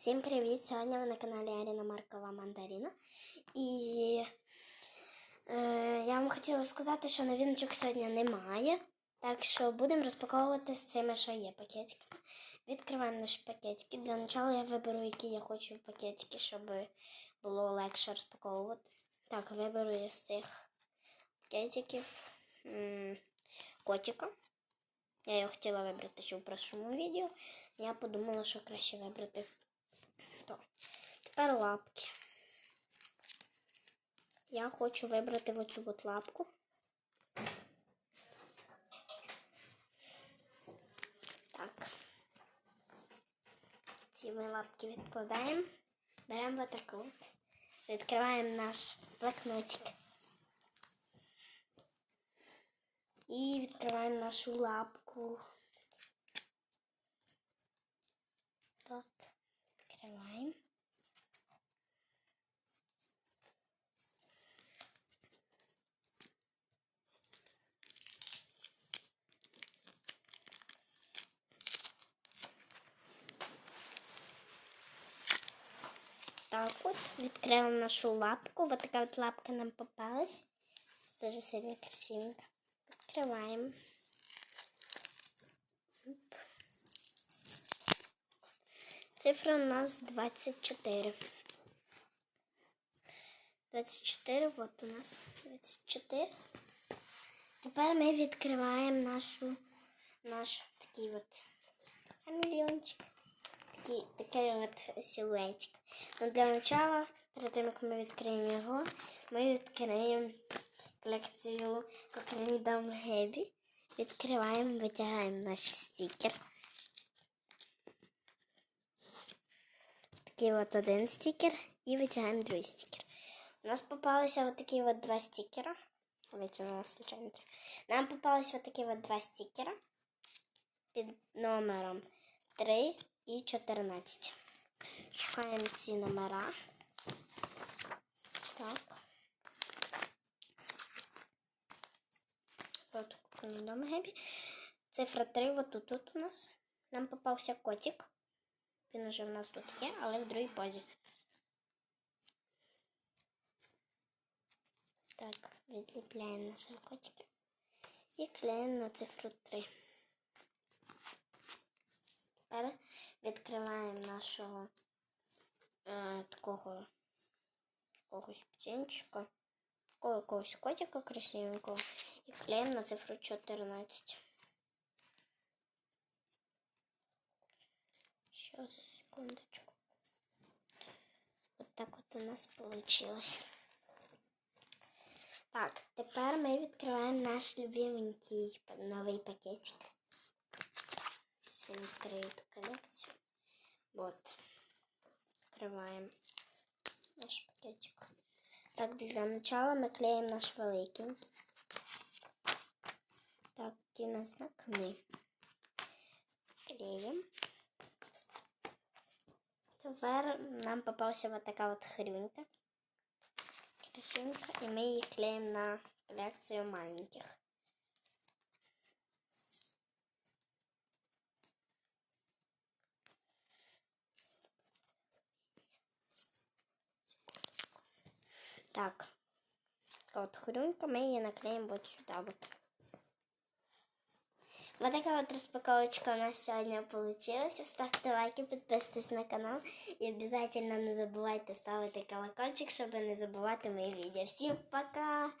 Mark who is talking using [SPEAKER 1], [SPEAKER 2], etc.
[SPEAKER 1] Всім привіт! Сьогодні ви на каналі Аріна Маркова Мандаріна. І е, я вам хотіла сказати, що новиночок сьогодні немає. Так що будемо розпаковувати з цими, що є пакетиками. Відкриваємо наші пакетики. Для початку я виберу, які я хочу пакетики, щоб було легше розпаковувати. Так, виберу я з цих пакетиків м, котика. Я його хотіла вибрати ще в першому відео. Я подумала, що краще вибрати. Тепер лапки. Я хочу вибрати оцю от лапку. Так. Ці ми лапки відкладаємо. Беремо отаку от. Відкриваємо наш блокнотик. І відкриваємо нашу лапку. Так, відкриваємо. Так от, відкриваємо нашу лапку. Вот така от лапка нам попалась. Дуже сильно красивенька. Відкриваємо. Цифра у нас 24. 24, вот у нас 24. Тепер ми відкриваємо нашу, наш такий от хамелеончик. Такий, такий от силуетик. Ну, для начала, перед тим, як ми відкриємо його, ми відкриємо колекцію Кокридом Гебі. Відкриваємо, витягаємо наш стікер. Такий от один стікер і витягаємо другий стікер. У нас попалися от такі от два стікера. Витягнула случайно. Нам попалися от такі от два стікера під номером 3 і 14. Шукаємо ці номера. Так. От повідомо Гебі. Цифра 3, от тут, тут у нас. Нам попався котик. Він уже в нас тут є, але в другій позі. Так, відліпляємо нашого котика і клеїмо на цифру 3. Тепер відкриваємо нашого е, такого якогось птенчика, такого якогось котика красивенького і клеїмо на цифру 14. Сейчас, секундочку. Вот так от у нас получилось. Так, тепер ми відкриваємо наш любименький новий пакетик. Все відкрию ту колекцію. Вот. Відкриваємо наш пакетик. Так, для начала ми клеїмо наш великий. Так, і на знак ми. Клеїмо. Тепер нам попався вот така от хрюнька. Красивенька. І ми її клеїмо на колекцію маленьких. Так. Така от хрюнька, ми її наклеїмо вот сюди. Вот. Вот такая вот распаковочка у нас сегодня получилась. Ставьте лайки, подписывайтесь на канал. И обязательно не забывайте ставити колокольчик, чтобы не забывать мои видео. Всем пока!